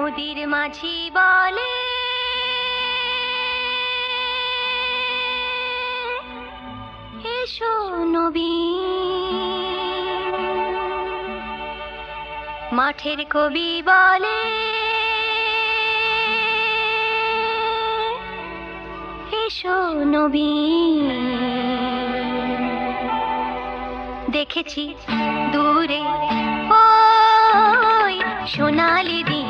নদীর মাঝি বলে, এসো নবী মাঠের কবি বলে, এসো নবী দেখেছি দূরে ওই সোনালি দিন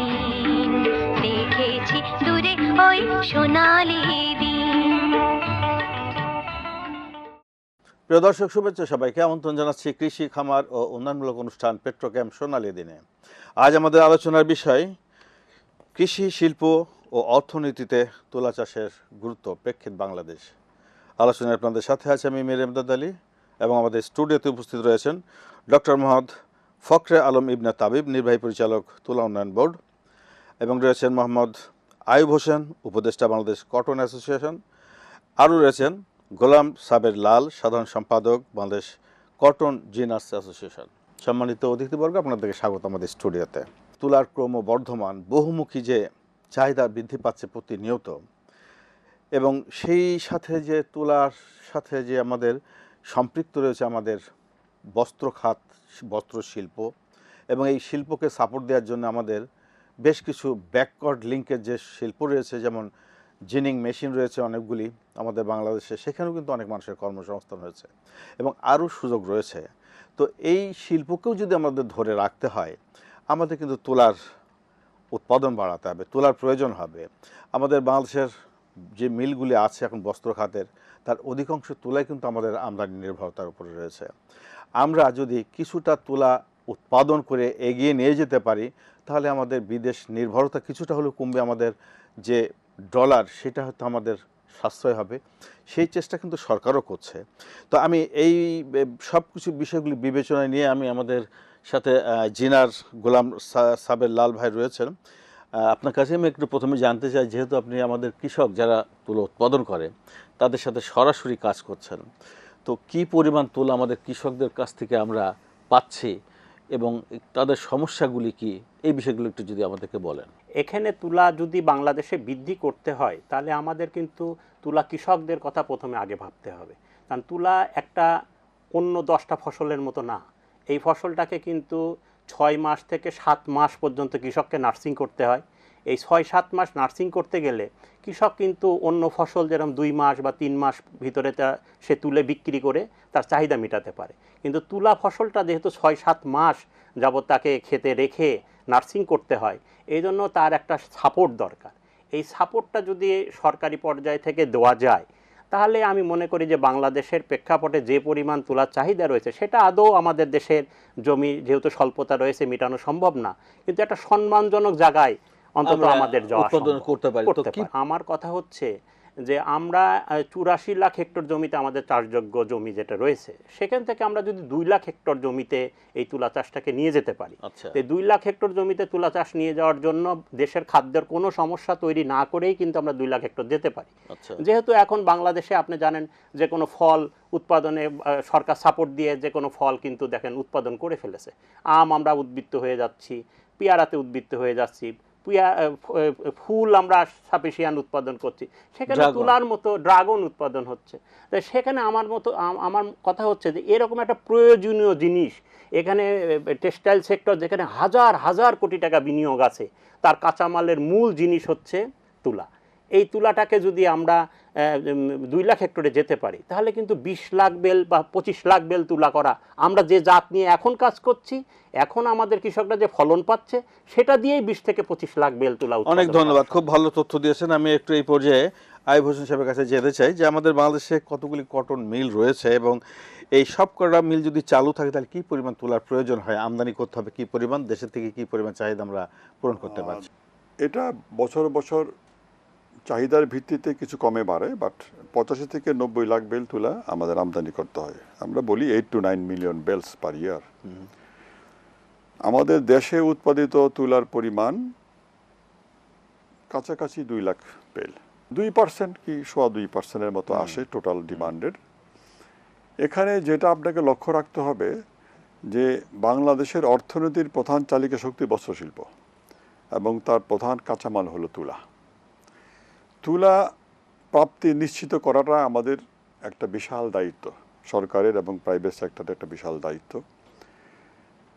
প্রিয় দর্শক, শুভেচ্ছা সবাইকে। আমন্ত্রণ জানাচ্ছি কৃষি, খামার ও উন্নয়নমূলক অনুষ্ঠান পেট্রোক্যাম সোনালী দিনে। আজ আমাদের আলোচনার বিষয়, কৃষি, শিল্প ও অর্থনীতিতে তুলা চাষের গুরুত্ব, প্রেক্ষিত বাংলাদেশ। আলোচনায় আপনাদের সাথে আছে আমি মের এমদাদ আলী এবং আমাদের স্টুডিওতে উপস্থিত রয়েছেন ডক্টর মোহাম্মদ ফখরে আলম ইবনা তাবিব, নির্বাহী পরিচালক, তুলা উন্নয়ন বোর্ড এবং রয়েছেন মোহাম্মদ আয়ুব হোসেন, উপদেষ্টা বাংলাদেশ কটন অ্যাসোসিয়েশন। আরও রয়েছেন গোলাম সাবের লাল, সাধারণ সম্পাদক বাংলাদেশ কটন জিনার্স অ্যাসোসিয়েশন। সম্মানিত অতিথিবর্গ, আপনাদেরকে স্বাগত আমাদের স্টুডিওতে। তুলার ক্রমবর্ধমান, বহুমুখী যে চাহিদা বৃদ্ধি পাচ্ছে প্রতিনিয়ত, এবং সেই সাথে যে তুলার সাথে যে আমাদের সম্পৃক্ত রয়েছে আমাদের বস্ত্র খাত বস্ত্র শিল্প এবং এই শিল্পকে সাপোর্ট দেওয়ার জন্য আমাদের বেশ কিছু ব্যাকওয়ার্ড লিঙ্কের যে শিল্প রয়েছে, যেমন জিনিং মেশিন রয়েছে অনেকগুলি আমাদের বাংলাদেশে, সেখানেও কিন্তু অনেক মানুষের কর্মসংস্থান হয়েছে এবং আরও সুযোগ রয়েছে। তো এই শিল্পকেও যদি আমাদের ধরে রাখতে হয়, আমাদের কিন্তু তুলার উৎপাদন বাড়াতে হবে, তুলার প্রয়োজন হবে। আমাদের বাংলাদেশের যে মিলগুলি আছে এখন বস্ত্র খাতের, তার অধিকাংশ তুলাই কিন্তু আমাদের আমদানি নির্ভরতার উপরে রয়েছে। আমরা যদি কিছুটা তুলা উৎপাদন করে এগিয়ে নিয়ে যেতে পারি তাহলে আমাদের বিদেশ নির্ভরতা কিছুটা হলেও কমবে, আমাদের যে ডলার সেটা হয়তো আমাদের সাশ্রয় হবে। সেই চেষ্টা কিন্তু সরকারও করছে। তো আমি এই সব কিছু বিষয়গুলি বিবেচনায় নিয়ে আমি আমাদের সাথে জিনার গোলাম সাবের লাল ভাই রয়েছেন। আপনার কাছে আমি একটু প্রথমে জানতে চাই, যেহেতু আপনি আমাদের কৃষক যারা তুলো উৎপাদন করে, তাদের সাথে সরাসরি কাজ করছেন। তো কি পরিমাণ তুলা আমাদের কৃষকদের কাছ থেকে আমরা পাচ্ছি? এবং তাদের সমস্যাগুলি কি? এই বিষয়গুলো একটু যদি আমাদেরকে বলেন। এখানে তুলা যদি বাংলাদেশে বৃদ্ধি করতে হয়, তাহলে আমাদের কিন্তু তুলা কৃষকদের কথা প্রথমে আগে ভাবতে হবে। কারণ তুলা একটা অন্য দশটা ফসলের মতো না। এই ফসলটাকে কিন্তু ছয় মাস থেকে সাত মাস পর্যন্ত কৃষককে নার্সিং করতে হয়। এই ছয় সাত মাস নার্সিং করতে গেলে কৃষক কিন্তু অন্য ফসল যেরকম দুই মাস বা তিন মাস ভিতরে তা সে তুলে বিক্রি করে তার চাহিদা মেটাতে পারে। কিন্তু তুলা ফসলটা যেহেতু ছয় সাত মাস যাবত তাকে খেতে রেখে নার্সিং করতে হয়, এই জন্য তার একটা সাপোর্ট দরকার। এই সাপোর্টটা যদি সরকারি পর্যায় থেকে দেওয়া যায়, তাহলে আমি মনে করি যে বাংলাদেশের প্রেক্ষাপটে যে পরিমাণ তুলার চাহিদা রয়েছে, সেটা আদৌ আমাদের দেশের জমি যেহেতু স্বল্পতা রয়েছে, মেটানো সম্ভব না। কিন্তু একটা সম্মানজনক জায়গায় অন্তত আমাদের উৎপাদন করতে পারি। তো কি- আমার কথা হচ্ছে যে আমরা চুরাশি লাখ হেক্টর জমিতে আমাদের চাষযোগ্য জমি যেটা রয়েছে সেখান থেকে আমরা যদি দুই লাখ হেক্টর জমিতে এই তুলা চাষটাকে নিয়ে যেতে পারি। আচ্ছা। তো দুই লাখ হেক্টর জমিতে তুলা চাষ নিয়ে যাওয়ার জন্য দেশের খাদ্যের কোনো সমস্যা তৈরি না করেই কিন্তু আমরা দুই লাখ হেক্টর যেতে পারি। আচ্ছা। যেহেতু এখন বাংলাদেশে আপনি জানেন যে কোনো ফল উৎপাদনে সরকার সাপোর্ট দিয়ে যে কোনো ফল কিন্তু দেখেন উৎপাদন করে ফেলেছে। আম আমরা উদ্বৃত্ত হয়ে যাচ্ছি পেয়ারাতে উদ্বৃত্ত হয়ে যাচ্ছি ফুল আমরা সাফিসিয়ান উৎপাদন করছি। সেখানে তুলার মতো ড্রাগন উৎপাদন হচ্ছে। তাই সেখানে আমার মতো আমার কথা হচ্ছে যে এরকম একটা প্রয়োজনীয় জিনিস এখানে টেক্সটাইল সেক্টর যেখানে হাজার হাজার কোটি টাকা বিনিয়োগ আছে তার কাঁচামালের মূল জিনিস হচ্ছে তুলা। এই তুলাটাকে যদি আমরা দুই লাখ হেক্টরে যেতে পারি তাহলে কিন্তু বিশ লাখ বেল বা পঁচিশ লাখ বেল তুলা করা আমরা যে জাত নিয়ে এখন কাজ করছি এখন আমাদের কৃষকরা যে ফলন পাচ্ছে সেটা দিয়েই বিশ থেকে পঁচিশ লাখ বেল তুলা অনেক ধন্যবাদ খুব ভালো তথ্য দিয়েছেন। আমি একটু এই পর্যায়ে আইব হোসেন সাহেবের কাছে যেতে চাই যে আমাদের বাংলাদেশে কতগুলি কটন মিল রয়েছে এবং এই সব কটা মিল যদি চালু থাকে তাহলে কী পরিমাণ তোলার প্রয়োজন হয়? আমদানি করতে হবে কী পরিমাণ? দেশের থেকে কী পরিমাণ চাহিদা আমরা পূরণ করতে পারছি? এটা বছর বছর চাহিদার ভিত্তিতে কিছু কমে বাড়ে বাট পঁচাশি থেকে নব্বই লাখ বেল তুলা আমাদের আমদানি করতে হয়। আমরা বলি eight to nine million bales per year আমাদের দেশে উৎপাদিত তুলার পরিমাণ কাছাকাছি দুই লাখ বেল। দুই পার্সেন্ট কি সোয়া দুই পার্সেন্টের মতো আসে টোটাল ডিমান্ডের এখানে যেটা আপনাকে লক্ষ্য রাখতে হবে যে বাংলাদেশের অর্থনীতির প্রধান চালিকা শক্তি বস্ত্রশিল্প এবং তার প্রধান কাঁচামাল হলো তুলা। তুলা প্রাপ্তি নিশ্চিত করাটা আমাদের একটা বিশাল দায়িত্ব, সরকারের এবং প্রাইভেট সেক্টরের একটা বিশাল দায়িত্ব।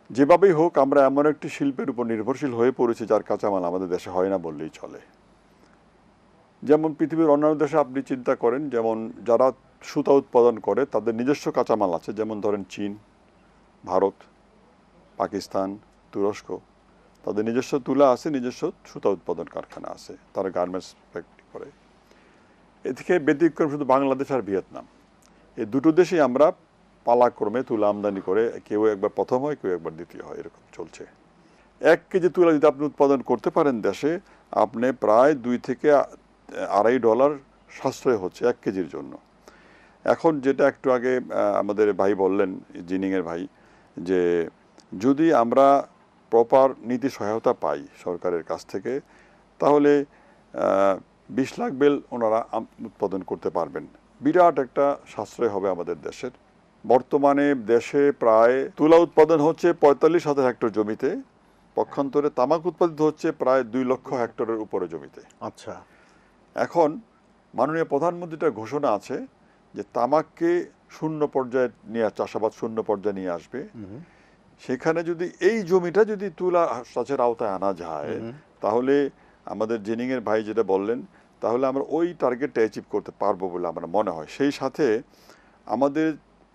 যেভাবেই হোক, আমরা এমন একটি শিল্পের উপর নির্ভরশীল হয়ে পড়েছি, যার কাঁচামাল আমাদের দেশে হয় না বললেই চলে। যেমন পৃথিবীর অন্যান্য দেশে আপনি চিন্তা করেন, যেমন যারা সুতা উৎপাদন করে, তাদের নিজস্ব কাঁচামাল আছে, যেমন ধরেন চীন, ভারত, পাকিস্তান, তুরস্ক। তাদের নিজস্ব তুলা আছে, নিজস্ব সুতা উৎপাদন কারখানা আছে, তারা গার্মেন্টস ফ্যাক্টরি করে। এদিকে ব্যতিক্রম শুধু বাংলাদেশ আর ভিয়েতনাম। এই দুটো দেশেই আমরা পালাক্রমে তুলা আমদানি করে কেউ একবার প্রথম হয়, কেউ একবার দ্বিতীয় হয়, এরকম চলছে। এক কেজি তুলা যদি আপনি উৎপাদন করতে পারেন দেশে, আপনি প্রায় দুই থেকে আড়াই ডলার সাশ্রয় হচ্ছে এক কেজির জন্য। এখন যেটা একটু আগে আমাদের ভাই বললেন, জিনিংয়ের ভাই, যে যদি আমরা প্রপার নীতি সহায়তা পাই সরকারের কাছ থেকে তাহলে বিশ লাখ বেল ওনারা উৎপাদন করতে পারবেন। বিরাট একটা সাশ্রয় হবে আমাদের দেশের। বর্তমানে দেশে প্রায় তুলা উৎপাদন হচ্ছে পঁয়তাল্লিশ হাজার হেক্টর জমিতে পক্ষান্তরে তামাক উৎপাদিত হচ্ছে প্রায় দুই লক্ষ হেক্টরের উপরে জমিতে। আচ্ছা। এখন মাননীয় প্রধানমন্ত্রীটার ঘোষণা আছে যে তামাককে শূন্য পর্যায়ে নিয়ে চাষাবাদ শূন্য পর্যায়ে নিয়ে আসবে। সেখানে যদি এই জমিটা যদি তুলা চাষের আওতায় আনা যায় তাহলে আমাদের জেনিংয়ের ভাই যেটা বললেন তাহলে আমরা ওই টার্গেটটা অ্যাচিভ করতে পারব বলে আমার মনে হয়। সেই সাথে আমাদের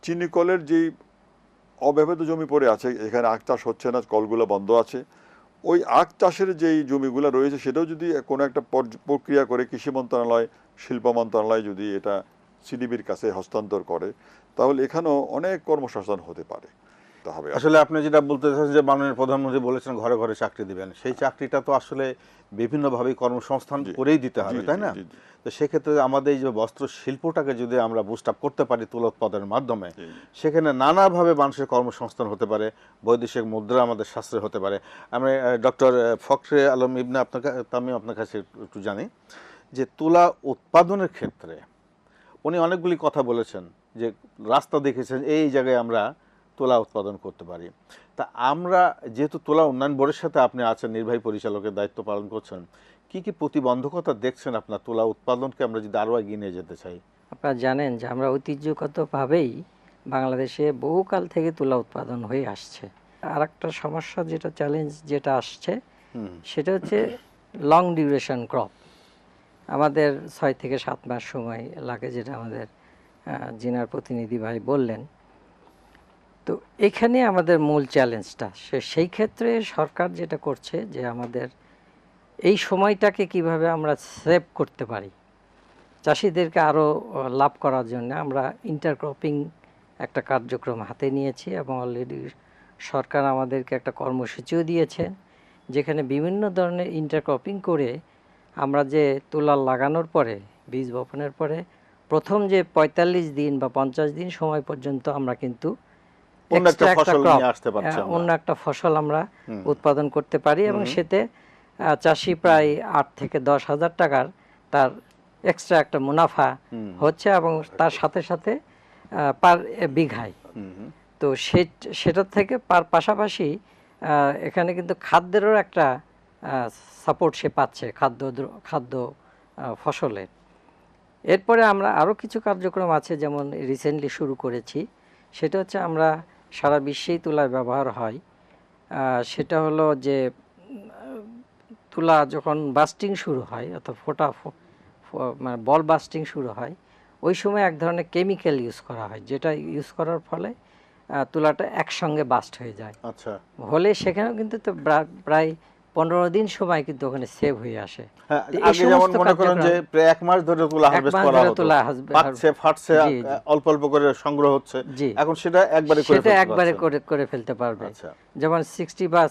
চিনিকলের যেই অব্যবহৃত জমি পড়ে আছে এখানে আখ চাষ হচ্ছে না কলগুলো বন্ধ আছে ওই আখ চাষের যেই জমিগুলো রয়েছে সেটাও যদি কোনো একটা প্রক্রিয়া করে কৃষি মন্ত্রণালয় শিল্প মন্ত্রণালয় যদি এটা সিডিবির কাছে হস্তান্তর করে তাহলে এখানেও অনেক কর্মসংস্থান হতে পারে। হবে আসলে আপনি যেটা বলতে চাচ্ছেন যে মাননীয় প্রধানমন্ত্রী বলেছেন ঘরে ঘরে চাকরি দিবেন সেই চাকরিটা তো আসলে বিভিন্নভাবে কর্মসংস্থান করেই দিতে হবে তাই না। তো সেক্ষেত্রে আমাদের এই যে বস্ত্র শিল্পটাকে যদি আমরা বুস্ট আপ করতে পারি তুলা উৎপাদনের মাধ্যমে। সেখানে নানাভাবে মানুষের কর্মসংস্থান হতে পারে বৈদেশিক মুদ্রা আমাদের সাশ্রয় হতে পারে আমি ডক্টর ফখরে আলম ইবনে আপনার আমি আপনার কাছে একটু জানি যে তুলা উৎপাদনের ক্ষেত্রে উনি অনেকগুলি কথা বলেছেন যে রাস্তা দেখেছেন এই জায়গায় আমরা তুলা উৎপাদন করতে পারি। তা আমরা যেহেতু তুলা উন্নয়ন বোর্ডের সাথে আপনি আছেন নির্বাহী পরিচালকের দায়িত্ব পালন করছেন কি কি প্রতিবন্ধকতা দেখছেন আপনার তুলা উৎপাদনকে আমরা যদি আরও এগিয়ে নিয়ে যেতে চাই? আপনারা জানেন যে আমরা ঐতিহ্যগতভাবেই বাংলাদেশে বহুকাল থেকে তুলা উৎপাদন হয়ে আসছে। আর একটা সমস্যা যেটা চ্যালেঞ্জ যেটা আসছে সেটা হচ্ছে লং ডিউরেশন ক্রপ আমাদের ছয় থেকে সাত মাস সময় লাগে যেটা আমাদের জিনার প্রতিনিধি ভাই বললেন। তো এখানে আমাদের মূল চ্যালেঞ্জটা। সে সেই ক্ষেত্রে সরকার যেটা করছে যে আমাদের এই সময়টাকে কীভাবে আমরা সেভ করতে পারি। চাষিদেরকে আরও লাভ করার জন্য আমরা ইন্টারক্রপিং একটা কার্যক্রম হাতে নিয়েছি এবং অলরেডি সরকার আমাদেরকে একটা কর্মসূচিও দিয়েছে, যেখানে বিভিন্ন ধরনের ইন্টারক্রপিং করে আমরা যে তুলা লাগানোর পরে, বীজ বপনের পরে, প্রথম যে পঁয়তাল্লিশ দিন বা পঞ্চাশ দিন সময় পর্যন্ত আমরা কিন্তু অন্য একটা ফসল নিয়ে আসতে পারছি আমরা। অন্য একটা ফসল আমরা উৎপাদন করতে পারি এবং সেতে চাষি প্রায় আট থেকে দশ হাজার টাকার তার এক্সট্রা একটা মুনাফা হচ্ছে এবং তার সাথে সাথে পার বিঘায়। তো সে সেটার থেকে পার পাশাপাশি এখানে কিন্তু খাদ্যেরও একটা সাপোর্ট সে পাচ্ছে খাদ্য খাদ্য আহ, ফসলের এরপরে আমরা আরও কিছু কার্যক্রম আছে যেমন রিসেন্টলি শুরু করেছি। সেটা হচ্ছে আমরা সারা বিশ্বেই তুলার ব্যবহার হয়। সেটা হলো যে তুলা যখন বাস্টিং শুরু হয় অর্থাৎ ফোটা মানে বল বাস্টিং শুরু হয় ওই সময় এক ধরনের কেমিক্যাল ইউজ করা হয় যেটা ইউজ করার ফলে তুলাটা একসঙ্গে বাস্ট হয়ে যায়। আচ্ছা। হলে সেখানেও কিন্তু তো প্রায় পনেরো দিন সময় কিন্তু ওখানে সেভ হয়ে আসে। হ্যাঁ আগে যেমন মনে করেন যে প্রায় এক মাস ধরে তুলা হারভেস্ট করা হতো। তুলা ফাটছে জি, জি। অল্প অল্প করে সংগ্রহ হচ্ছে। এখন সেটা একবারে করে সেটা একবারে করে করে ফেলতে পারবে। আচ্ছা। যেমন বা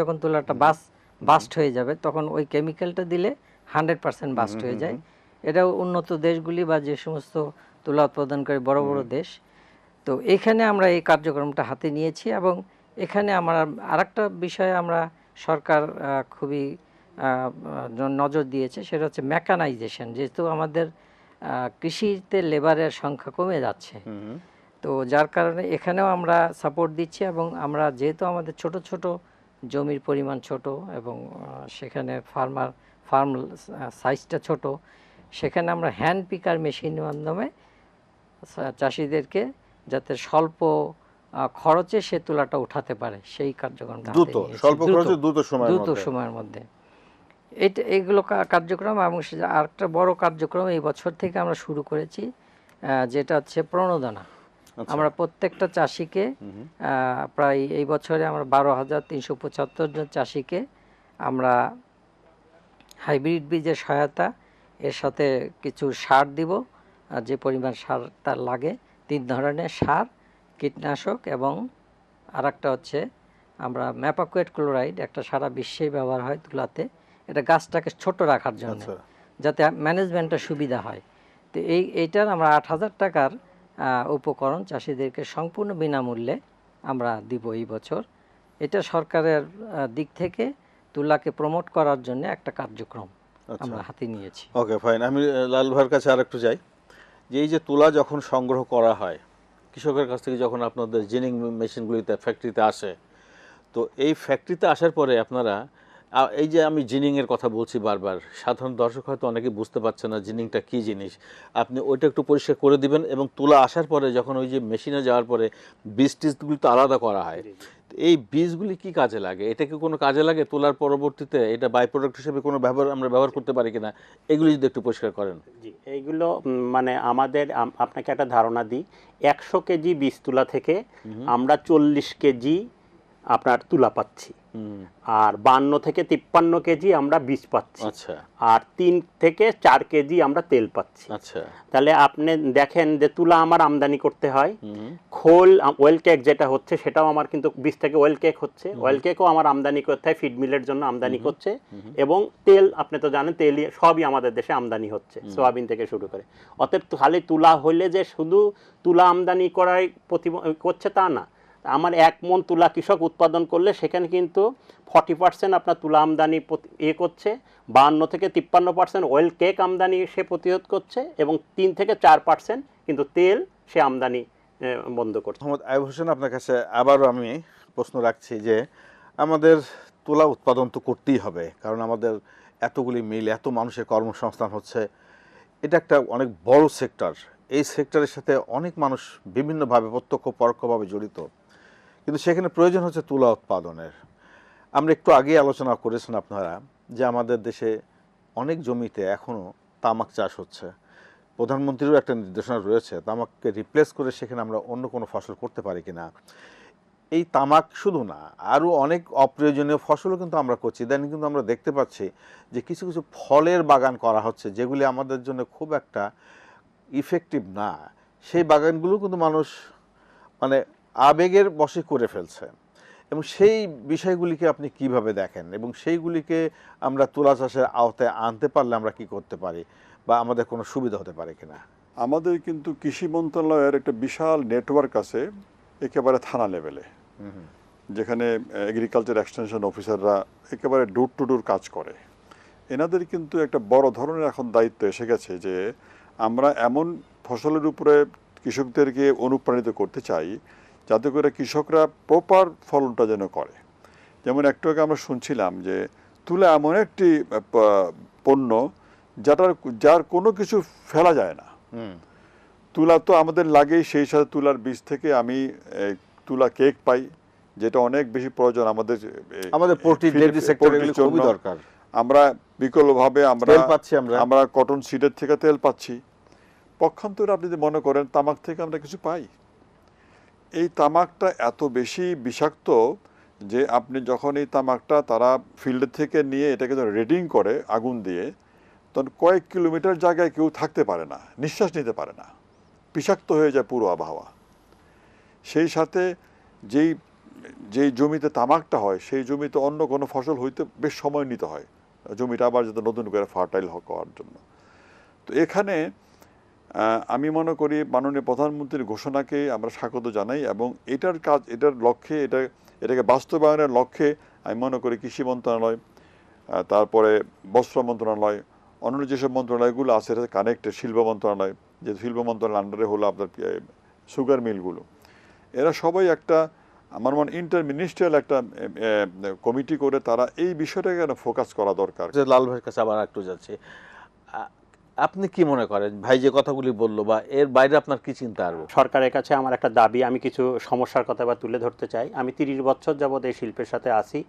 যখন তুলাটা বাস বাস্ট হয়ে যাবে তখন ওই কেমিক্যালটা দিলে হান্ড্রেড পার্সেন্ট বাস্ট হয়ে যায়। এটাও উন্নত দেশগুলি বা যে সমস্ত তুলা উৎপাদনকারী বড় বড় দেশ তো এখানে আমরা এই কার্যক্রমটা হাতে নিয়েছি এবং এখানে আমরা আরেকটা বিষয়ে আমরা সরকার খুবই নজর দিয়েছে সেটা হচ্ছে মেকানাইজেশন যেহেতু আমাদের কৃষিতে লেবারের সংখ্যা কমে যাচ্ছে। তো যার কারণে এখানেও আমরা সাপোর্ট দিচ্ছি এবং আমরা যেহেতু আমাদের ছোট ছোট জমির পরিমাণ ছোট এবং সেখানে ফার্মার ফার্ম সাইজটা ছোট সেখানে আমরা হ্যান্ড পিকার মেশিনের মাধ্যমে চাষিদেরকে যাতে স্বল্প খরচে সে তুলাটা উঠাতে পারে সেই কার্যক্রমটা হাতে দ্রুত স্বল্প খরচে দ্রুত সময়ের দ্রুত সময়ের মধ্যে। এটা এগুলো কার্যক্রম এবং আরেকটা বড় কার্যক্রম এই বছর থেকে আমরা শুরু করেছি যেটা হচ্ছে প্রণোদনা। আচ্ছা। আমরা প্রত্যেকটা চাষিকে প্রায় এই বছরে আমরা বারো হাজার তিনশো পঁচাত্তর জন চাষিকে আমরা হাইব্রিড বীজের সহায়তা এর সাথে কিছু সার দিব আর যে পরিমাণ সার তার লাগে তিন ধরনের সার কীটনাশক এবং আরেকটা হচ্ছে আমরা ম্যাপাকুয়েট ক্লোরাইড একটা সারা বিশ্বেই ব্যবহার হয় তুলাতে এটা গাছটাকে ছোট রাখার জন্য আচ্ছা। যাতে ম্যানেজমেন্টটা সুবিধা হয়। তো এই এইটার আমরা আট হাজার টাকার উপকরণ চাষিদেরকে সম্পূর্ণ বিনামূল্যে আমরা দিব এই বছর। এটা সরকারের দিক থেকে তুলাকে প্রমোট করার জন্য একটা কার্যক্রম আমরা হাতে নিয়েছি। Okay fine. আমি লাল ভাইয়ের কাছে আর একটু যাই। যে এই যে তুলা যখন সংগ্রহ করা হয় কৃষকের কাছ থেকে যখন আপনাদের জিনিং মেশিনগুলিতে ফ্যাক্টরিতে আসে, তো এই ফ্যাক্টরিতে আসার পরে আপনারা এই যে আমি জিনিংয়ের কথা বলছি বারবার সাধারণ দর্শক হয়তো অনেকে বুঝতে পারছে না জিনিংটা কী জিনিস। আপনি ওইটা একটু পরিষ্কার করে দিবেন এবং তুলা আসার পরে যখন ওই যে মেশিনে যাওয়ার পরে বীজ টিজগুলি তো আলাদা করা হয়। তো এই বীজগুলি কি কাজে লাগে? এটা কি কোনো কাজে লাগে তোলার পরবর্তীতে? এটা বাই প্রোডাক্ট হিসেবে কোনো ব্যবহার আমরা ব্যবহার করতে পারি কিনা? এগুলি যদি একটু পরিষ্কার করেন। জি এইগুলো মানে আমাদের আপনাকে একটা ধারণা দিই। একশো কেজি বীজ তুলা থেকে আমরা চল্লিশ কেজি আপনার তুলা পাচ্ছি। আর বান্ন থেকে তিপ্পান্ন কেজি আমরা বীজ পাচ্ছি। আচ্ছা। আর তিন থেকে চার কেজি আমরা তেল পাচ্ছি। আচ্ছা। তাহলে আপনি দেখেন যে তুলা আমার আমদানি করতে হয়। খোল ওয়েল কেক যেটা হচ্ছে সেটাও আমার কিন্তু বীজ থেকে ওয়েল কেক হচ্ছে। ওয়েল কেকও আমার আমদানি করতে হয় ফিড মিলের জন্য আমদানি করছে। এবং তেল আপনি তো জানেন তেল সবই আমাদের দেশে আমদানি হচ্ছে সোয়াবিন থেকে শুরু করে। অতএব খালি তুলা হইলে যে শুধু তুলা আমদানি করাই প্রতি করছে তা না। আমার এক মন তুলা কৃষক উৎপাদন করলে সেখানে কিন্তু ফর্টি পার্সেন্ট আপনার তুলা আমদানি এ করছে, বাহান্ন থেকে তিপ্পান্ন পার্সেন্ট অয়েল কেক আমদানি সে প্রতিরোধ করছে এবং তিন থেকে চার পার্সেন্ট কিন্তু তেল সে আমদানি বন্ধ করছে। মোহাম্মদ আয়ুব হোসেন, আপনার কাছে আবারও আমি প্রশ্ন রাখছি যে আমাদের তুলা উৎপাদন তো করতেই হবে, কারণ আমাদের এতগুলি মিল, এত মানুষের কর্মসংস্থান হচ্ছে। এটা একটা অনেক বড় সেক্টর। এই সেক্টরের সাথে অনেক মানুষ বিভিন্নভাবে, প্রত্যক্ষ পরোক্ষভাবে জড়িত। কিন্তু সেখানে প্রয়োজন হচ্ছে তুলা উৎপাদনের। আমরা একটু আগে আলোচনা করেছেন আপনারা যে আমাদের দেশে অনেক জমিতে এখনও তামাক চাষ হচ্ছে। প্রধানমন্ত্রীরও একটা নির্দেশনা রয়েছে, তামাককে রিপ্লেস করে সেখানে আমরা অন্য কোনো ফসল করতে পারি কি না এই তামাক শুধু না, আরও অনেক অপ্রয়োজনীয় ফসলও কিন্তু আমরা করছি। ইদানিং কিন্তু আমরা দেখতে পাচ্ছি যে কিছু কিছু ফলের বাগান করা হচ্ছে, যেগুলি আমাদের জন্য খুব একটা ইফেক্টিভ না। সেই বাগানগুলো কিন্তু মানুষ মানে আবেগের বশে করে ফেলছে। এবং সেই বিষয়গুলিকে আপনি কীভাবে দেখেন? এবং সেইগুলিকে আমরা তুলা চাষের আওতায় আনতে পারলে আমরা কি করতে পারি? বা আমাদের কোনো সুবিধা হতে পারে কিনা? আমাদের কিন্তু কৃষি মন্ত্রণালয়ের একটা বিশাল নেটওয়ার্ক আছে একেবারে থানা লেভেলে যেখানে এগ্রিকালচার এক্সটেনশন অফিসাররা একেবারে ডোর টু ডোর কাজ করে। এনাদের কিন্তু একটা বড় ধরনের এখন দায়িত্ব এসে গেছে যে আমরা এমন ফসলের উপরে কৃষকদেরকে অনুপ্রাণিত করতে চাই যাতে করে কৃষকরা প্রপার ফলনটা যেন করে। যেমন একটু আগে আমরা শুনছিলাম যে তুলা এমন একটি পণ্য যাটার যার কোনো কিছু ফেলা যায় না। তুলা তো আমাদের লাগেই সেই সাথে তুলার বীজ থেকে আমি তুলা কেক পাই যেটা অনেক বেশি প্রয়োজন আমাদের আমাদের পোল্ট্রি ডেয়ারি সেক্টর poultry এগুলি জন্য। খুবই দরকার। আমরা বিকল্পভাবে আমরা পাচ্ছি আমরা। আমরা কটন সিডের থেকে তেল পাচ্ছি। পক্ষান্তরে আপনি যদি মনে করেন তামাক থেকে আমরা কিছু পাই। এই তামাকটা এত বেশি বিষাক্ত যে আপনি যখন এই তামাকটা তারা ফিল্ড থেকে নিয়ে এটাকে যখন রেডিং করে আগুন দিয়ে, তখন কয়েক কিলোমিটার জায়গায় কেউ থাকতে পারে না, নিঃশ্বাস নিতে পারে না। বিষাক্ত হয়ে যায় পুরো আবহাওয়া। সেই সাথে যেই যেই জমিতে তামাকটা হয়, সেই জমিতে অন্য কোনো ফসল হইতে বেশ সময় নিতে হয়। জমিটা আবার যাতে নতুন করে ফার্টাইল হওয়ার জন্য। তো এখানে আমি মনে করি মাননীয় প্রধানমন্ত্রীর ঘোষণাকে আমরা স্বাগত জানাই এবং এটার কাজ, এটার লক্ষ্যে, এটা, এটাকে বাস্তবায়নের লক্ষ্যে আমি মনে করি কৃষি মন্ত্রণালয় তারপরে বস্ত্র মন্ত্রণালয়, অন্যান্য যেসব মন্ত্রণালয়গুলো আছে, এটা কানেক্টেড শিল্প মন্ত্রণালয়, যে শিল্প মন্ত্রণালয়ের আন্ডারে হলো আপনার সুগার মিলগুলো এরা সবাই একটা, আমার মনে ইন্টার মিনিস্ট্রিয়াল একটা কমিটি করে তারা এই বিষয়টাকে ফোকাস করা দরকার? লাল ভাইয়ের কাছে আবার একটু যাচ্ছি। আপনি কি মনে করেন? ভাই যে কথাগুলি বলল বা এর বাইরে আপনার কি চিন্তা আরও? সরকারের কাছে আমার একটা দাবি, আমি কিছু সমস্যার কথা বা তুলে ধরতে চাই। আমি তিরিশ বছর যাবৎ এই শিল্পের সাথে আছি।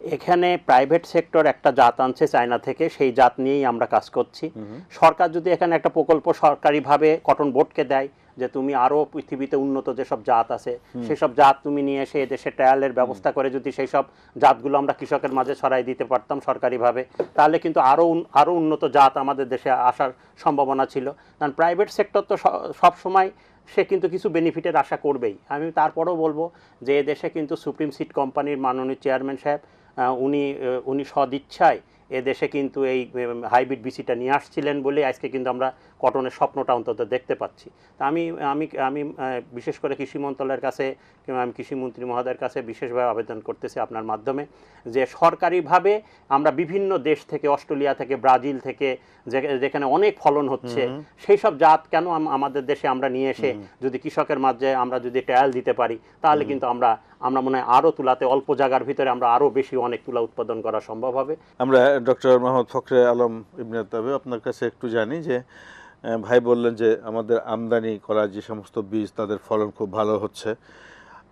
এখানে প্রাইভেট সেক্টর একটা জাত আনছে চায়না থেকে সেই জাত নিয়েই আমরা কাজ করছি। সরকার যদি এখানে একটা প্রকল্প সরকারিভাবে কটন বোর্ডকে দেয় যে তুমি আরও পৃথিবীতে উন্নত যেসব জাত আছে সেসব জাত তুমি নিয়ে এসে দেশে ট্রায়ালের ব্যবস্থা করে যদি সেই সব জাতগুলো আমরা কৃষকের মাঝে ছড়াই দিতে পারতাম সরকারিভাবে তাহলে কিন্তু আরও আরও উন্নত জাত আমাদের দেশে আসার সম্ভাবনা ছিল। কারণ প্রাইভেট সেক্টর তো সব সময় সে কিন্তু কিছু বেনিফিটের আশা করবেই। আমি তারপরেও বলব যে দেশে কিন্তু সুপ্রিম সিট কোম্পানির মাননীয় চেয়ারম্যান সাহেব উনি উনি সদিচ্ছায় এদেশে কিন্তু এই হাইব্রিড বিসিটা নিয়ে আসছিলেন বলে আজকে কিন্তু আমরা কটনের স্বপ্নটা অন্তত দেখতে পাচ্ছি। তা আমি আমি আমি বিশেষ করে কৃষি মন্ত্রণালয়ের কাছে কিংবা আমি কৃষিমন্ত্রী মহোদয়ের কাছে বিশেষভাবে আবেদন করতেছি আপনার মাধ্যমে যে সরকারিভাবে আমরা বিভিন্ন দেশ থেকে অস্ট্রেলিয়া থেকে ব্রাজিল থেকে যেখানে অনেক ফলন হচ্ছে সেই সব জাত কেন আমাদের দেশে আমরা নিয়ে এসে যদি কৃষকের মাঝে আমরা যদি ট্রায়াল দিতে পারি তাহলে কিন্তু আমরা আমরা মনে হয় আরও তুলাতে অল্প জায়গার ভিতরে আমরা আরও বেশি অনেক তুলা উৎপাদন করা সম্ভব হবে। আমরা ডক্টর মোহাম্মদ ফখরে আলম ইবনে আপনার কাছে একটু জানি যে ভাই বললেন যে আমাদের আমদানি করা যে সমস্ত বীজ, তাদের ফলন খুব ভালো হচ্ছে।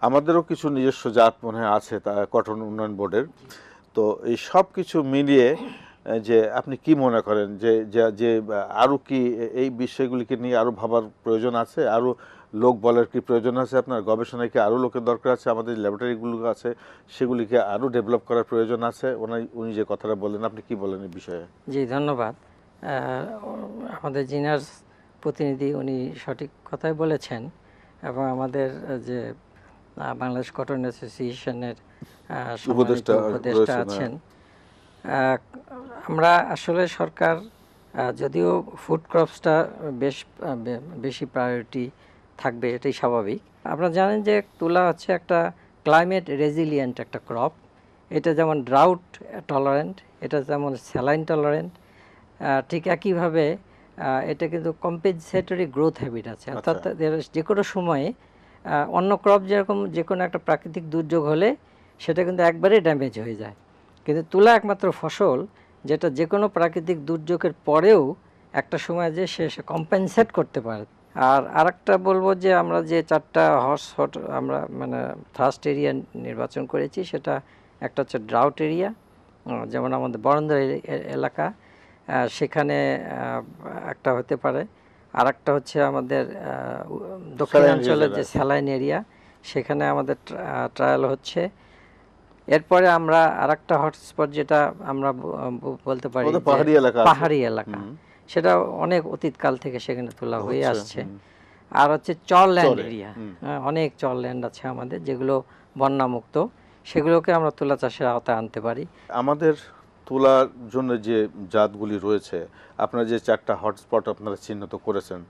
আমাদেরও কিছু নিজস্ব জাত মনে হয় আছে, তা কটন উন্নয়ন বোর্ডের। তো এই সব কিছু মিলিয়ে যে আপনি কি মনে করেন যে, যে- আরও কি এই বিষয়গুলিকে নিয়ে আরও ভাবার প্রয়োজন আছে? আরও লোক বলার কি প্রয়োজন আছে আপনার? গবেষণায় কি আরও লোকের দরকার আছে? আমাদের ল্যাবরেটরিগুলো আছে, সেগুলিকে আরও ডেভেলপ করার প্রয়োজন আছে? উনি উনি যে কথাটা বললেন, আপনি কি বলেন এই বিষয়ে? জি, ধন্যবাদ। আমাদের জিনার প্রতিনিধি উনি সঠিক কথাই বলেছেন এবং আমাদের যে বাংলাদেশ কটন অ্যাসোসিয়েশনের উপদেষ্টা হ্যাঁ। আছেন। আমরা আসলে সরকার যদিও ফুড ক্রপসটা বেশ বেশি প্রায়োরিটি থাকবে এটাই স্বাভাবিক। আপনারা জানেন যে তুলা হচ্ছে একটা ক্লাইমেট রেজিলিয়েন্ট একটা ক্রপ এটা যেমন ড্রাউট টলারেন্ট এটা যেমন স্যালাইন টলারেন্ট ঠিক একইভাবে এটা কিন্তু কম্পেনসেটরি গ্রোথ হ্যাবিট আছে। অর্থাৎ যে কোনো সময়ে অন্য ক্রপ যেরকম যে কোনো একটা প্রাকৃতিক দুর্যোগ হলে সেটা কিন্তু একবারে ড্যামেজ হয়ে যায়। কিন্তু তুলা একমাত্র ফসল যেটা যে কোনো প্রাকৃতিক দুর্যোগের পরেও একটা সময় যে সে কম্পেনসেট করতে পারে। আর আরেকটা বলব যে আমরা যে চারটা হর্স হট আমরা মানে ফার্স্ট এরিয়া নির্বাচন করেছি সেটা একটা হচ্ছে ড্রাউট এরিয়া যেমন আমাদের বরন্দর এলাকা। সেখানে একটা হতে পারে। আর একটা হচ্ছে আমাদের দক্ষিণাঞ্চলের যে স্যালাইন এরিয়া সেখানে আমাদের ট্রায়াল হচ্ছে। এরপরে আমরা আরেকটা হটস্পট যেটা আমরা বলতে পারি পাহাড়ি এলাকা পাহাড়ি এলাকা। সেটা অনেক অতীতকাল থেকে সেখানে তোলা হয়ে আচ্ছা, আসছে। আর হচ্ছে চর ল্যান্ড এরিয়া। অনেক চর ল্যান্ড আছে আমাদের যেগুলো বন্যামুক্ত। সেগুলোকে আমরা তুলা চাষের আওতায় আনতে পারি। আমাদের তোলার জন্য যে জাতগুলি রয়েছে, আপনারা যে চারটা হটস্পট আপনারা চিহ্নিত করেছেন,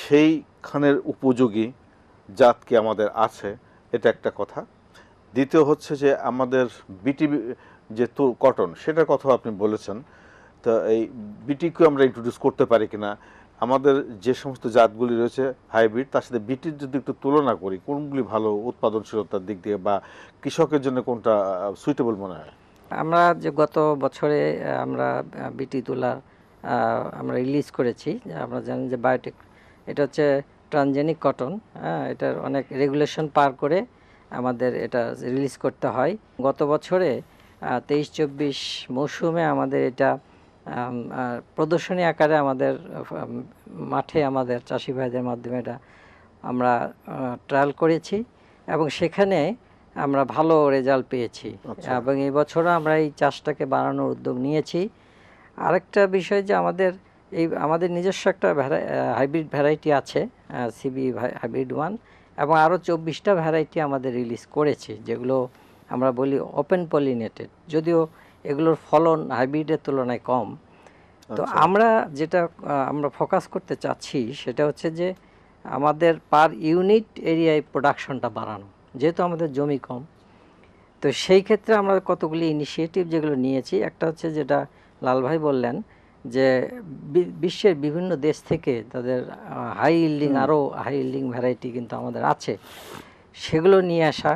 সেইখানের উপযোগী জাত কি আমাদের আছে? এটা একটা কথা। দ্বিতীয় হচ্ছে যে আমাদের বিটি যে তো কটন সেটার কথাও আপনি বলেছেন। তো এই বিটিকে আমরা ইন্ট্রোডিউস করতে পারি কিনা? আমাদের যে সমস্ত জাতগুলি রয়েছে হাইব্রিড তার সাথে বিটির যদি একটু তুলনা করি, কোনগুলি ভালো উৎপাদনশীলতার দিক দিয়ে বা কৃষকের জন্য কোনটা সুইটেবল মনে হয়? আমরা যে গত বছরে আমরা বিটি তুলা আমরা রিলিজ করেছি আমরা জানি যে বায়োটেক এটা হচ্ছে ট্রানজেনিক কটন হ্যাঁ এটার অনেক রেগুলেশন পার করে আমাদের এটা রিলিজ করতে হয়। গত বছরে তেইশ চব্বিশ মৌসুমে আমাদের এটা প্রদর্শনী আকারে আমাদের মাঠে আমাদের চাষি ভাইদের মাধ্যমে এটা আমরা ট্রায়াল করেছি। এবং সেখানে আমরা ভালো রেজাল্ট পেয়েছি। এবং এই বছরও আমরা এই চাষটাকে বাড়ানোর উদ্যোগ নিয়েছি। আরেকটা বিষয় যে আমাদের এই আমাদের নিজস্ব একটা হাইব্রিড ভ্যারাইটি আছে সিবি হাইব্রিড ওয়ান এবং আরও চব্বিশটা ভ্যারাইটি আমাদের রিলিজ করেছি যেগুলো আমরা বলি ওপেন পলিনেটেড যদিও এগুলোর ফলন হাইব্রিডের তুলনায় কম। তো আমরা যেটা আমরা ফোকাস করতে চাচ্ছি সেটা হচ্ছে যে আমাদের পার ইউনিট এরিয়ায় প্রোডাকশনটা বাড়ানো। যেহেতু আমাদের জমি কম তো সেই ক্ষেত্রে আমরা কতগুলি ইনিশিয়েটিভ যেগুলো নিয়েছি একটা হচ্ছে যেটা লাল ভাই বললেন যে বিশ্বের বিভিন্ন দেশ থেকে তাদের হাই ইল্ডিং আরও হাই ইল্ডিং ভ্যারাইটি কিন্তু আমাদের আছে। সেগুলো নিয়ে আসা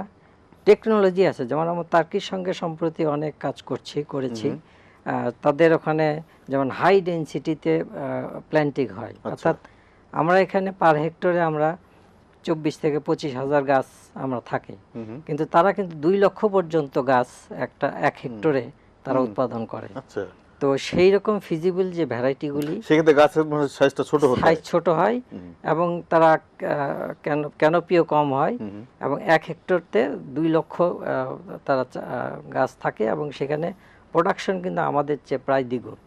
টেকনোলজি আছে যেমন আমরা তার্কির সঙ্গে সম্প্রতি অনেক কাজ করছি করেছি। তাদের ওখানে যেমন হাই ডেনসিটিতে প্ল্যান্টিং হয়। আচ্ছা। অর্থাৎ আমরা এখানে পার হেক্টরে আমরা চব্বিশ থেকে পঁচিশ হাজার গাছ আমরা থাকি। কিন্তু তারা কিন্তু দুই লক্ষ পর্যন্ত গাছ একটা এক হেক্টরে তারা উৎপাদন করে। আচ্ছা। তো সেই রকম ফিজিবল যে ভ্যারাইটিগুলি সেক্ষেত্রে গাছের সাইজটা ছোট হতে সাইজ হয়। ছোট হয় এবং তারা ক্যানোপিও কম হয়। এবং এক হেক্টরতে দুই লক্ষ তারা গাছ থাকে এবং সেখানে প্রোডাকশন কিন্তু আমাদের চেয়ে প্রায় দ্বিগুণ।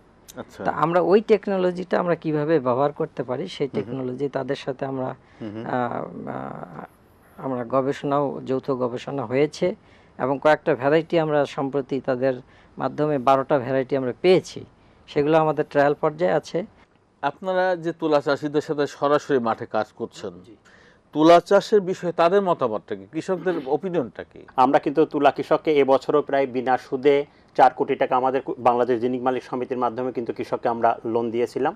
আচ্ছা। তা আমরা ওই টেকনোলজিটা আমরা কীভাবে ব্যবহার করতে পারি সেই টেকনোলজি তাদের সাথে আমরা আমরা গবেষণাও যৌথ গবেষণা হয়েছে এবং কয়েকটা ভ্যারাইটি আমরা সম্প্রতি তাদের মাধ্যমে বারোটা ভ্যারাইটি আমরা পেয়েছি। সেগুলো আমাদের ট্রায়াল পর্যায়ে আছে। আপনারা যে তুলা চাষিদের সাথে সরাসরি মাঠে কাজ করছেন তুলা চাষের বিষয়ে তাদের মতামতটা কি? কৃষকদের ওপিনিয়নটা কি? আমরা কিন্তু তুলা কৃষককে এবছরও প্রায় বিনা সুদে চার কোটি টাকা আমাদের বাংলাদেশ জিনিক মালিক সমিতির মাধ্যমে কিন্তু কৃষককে আমরা লোন দিয়েছিলাম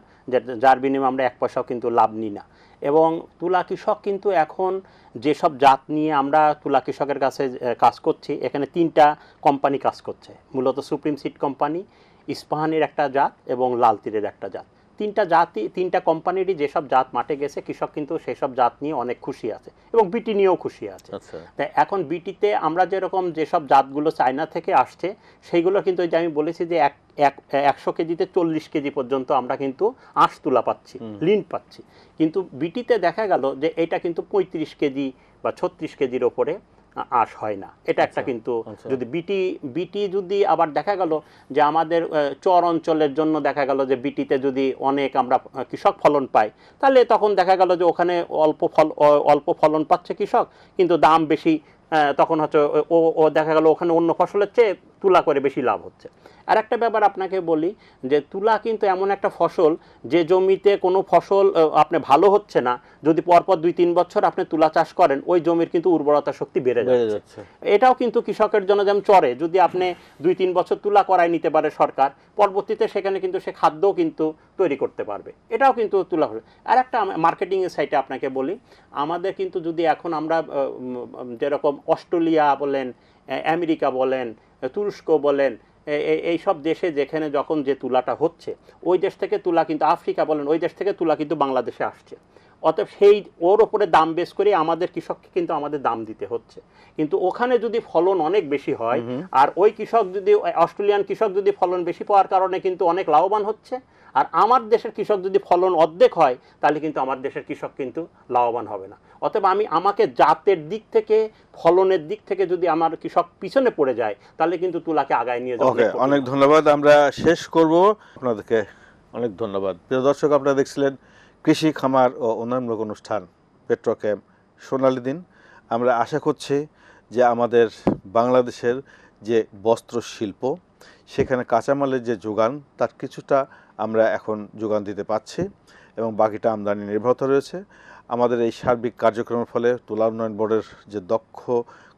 যার বিনিময়ে আমরা এক পয়সাও কিন্তু লাভ নিই না। এবং তুলা কৃষক কিন্তু এখন যেসব জাত নিয়ে আমরা তুলা কৃষকের কাছে কাজ করছি, এখানে তিনটা কোম্পানি কাজ করছে। মূলত সুপ্রিম সিড কোম্পানি ইস্পাহানের একটা জাত এবং লাল তীরের একটা জাত। তিনটা জাতি তিনটা কোম্পানিরই যেসব জাত মাঠে গেছে কৃষক কিন্তু সেসব জাত নিয়ে অনেক খুশি আছে এবং বিটি নিয়েও খুশি আছে। আচ্ছা। তা এখন বিটিতে আমরা যেরকম যেসব জাতগুলো চায়না থেকে আসছে সেইগুলো কিন্তু ওই যে আমি বলেছি যে এক এক একশো কেজিতে চল্লিশ কেজি পর্যন্ত আমরা কিন্তু আঁশ তুলা পাচ্ছি লিন্ট পাচ্ছি। কিন্তু বিটিতে দেখা গেল যে এটা কিন্তু পঁয়ত্রিশ কেজি বা ছত্রিশ কেজির ওপরে আঁশ হয় না এটা একটা কিন্তু আচ্ছা। যদি বিটি বিটি যদি আবার দেখা গেল যে আমাদের চর অঞ্চলের জন্য দেখা গেল যে বিটিতে যদি অনেক আমরা কৃষক ফলন পাই তাহলে তখন দেখা গেল যে ওখানে অল্প ফল অল্প ফলন পাচ্ছে কৃষক কিন্তু দাম বেশি তখন হচ্ছে ও দেখা গেল ওখানে অন্য ফসলের চেয়ে তুলা করে বেশি লাভ হচ্ছে আর একটা ব্যাপার আপনাকে বলি যে তুলা কিন্তু এমন একটা ফসল যে জমিতে কোনো ফসল আপনি ভালো হচ্ছে না যদি পরপর দুই তিন বছর আপনি তুলা চাষ করেন ওই জমির কিন্তু উর্বরতা শক্তি বেড়ে যাচ্ছে। এটাও কিন্তু কৃষকের জন্য যেমন চরে যদি আপনি দুই তিন বছর তুলা করায় নিতে পারে সরকার পরবর্তীতে সেখানে কিন্তু সে খাদ্যও কিন্তু তৈরি করতে পারবে। এটাও কিন্তু তুলা আর একটা মার্কেটিং এর সাইটে আপনাকে বলি আমাদের কিন্তু যদি এখন আমরা যেরকম অস্ট্রেলিয়া বলেন আমেরিকা বলেন তুরস্ক বলেন এই সব দেশে যেখানে যখন যে তুলাটা হচ্ছে, ওই দেশ থেকে তুলা কিন্তু আফ্রিকা বলেন, ওই দেশ থেকে তুলা কিন্তু বাংলাদেশে আসছে। অতএব সেই ওর ওপরে দাম বেশ করে আমাদের কৃষককে কিন্তু আমাদের দাম দিতে হচ্ছে। কিন্তু ওখানে যদি ফলন অনেক বেশি হয় আর ওই কৃষক যদি অস্ট্রেলিয়ান কৃষক যদি ফলন বেশি পাওয়ার কারণে কিন্তু অনেক লাভবান হচ্ছে আর আমার দেশের কৃষক যদি ফলন অর্ধেক হয় তাহলে কিন্তু আমার দেশের কৃষক কিন্তু লাভবান হবে না। অতএব আমি আমাকে জাতের দিক থেকে ফলনের দিক থেকে যদি আমার কৃষক পিছনে পড়ে যায় তাহলে কিন্তু তুলাকে আগায় নিয়ে ওকে অনেক। ধন্যবাদ। আমরা শেষ করব। আপনাদেরকে অনেক ধন্যবাদ। প্রিয় দর্শক আপনারা দেখছিলেন কৃষি, খামার ও উন্নয়নমূলক অনুষ্ঠান পেট্রোক্যাম সোনালি দিন। আমরা আশা করছি যে আমাদের বাংলাদেশের যে বস্ত্র শিল্প সেখানে কাঁচামালের যে যোগান, তার কিছুটা আমরা এখন যোগান দিতে পারছি এবং বাকিটা আমদানি নির্ভরতা রয়েছে। আমাদের এই সার্বিক কার্যক্রমের ফলে তুলা উন্নয়ন বোর্ডের যে দক্ষ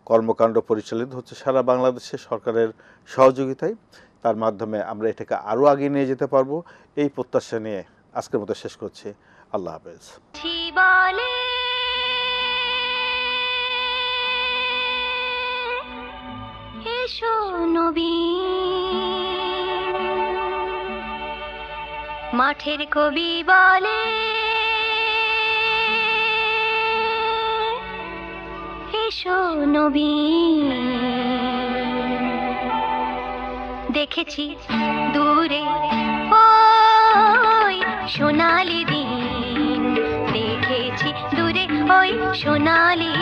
কর্মকাণ্ড পরিচালিত হচ্ছে সারা বাংলাদেশে সরকারের সহযোগিতায়, তার মাধ্যমে আমরা এটাকে আরও আগিয়ে নিয়ে যেতে পারব। এই প্রত্যাশা নিয়ে আজকের মতো শেষ করছি। আল্লাহ হাফেজ। মাঠের কবি বলে এসো নবীন দেখেছি দূরে ওই সোনালি দিন। ওই সোনালি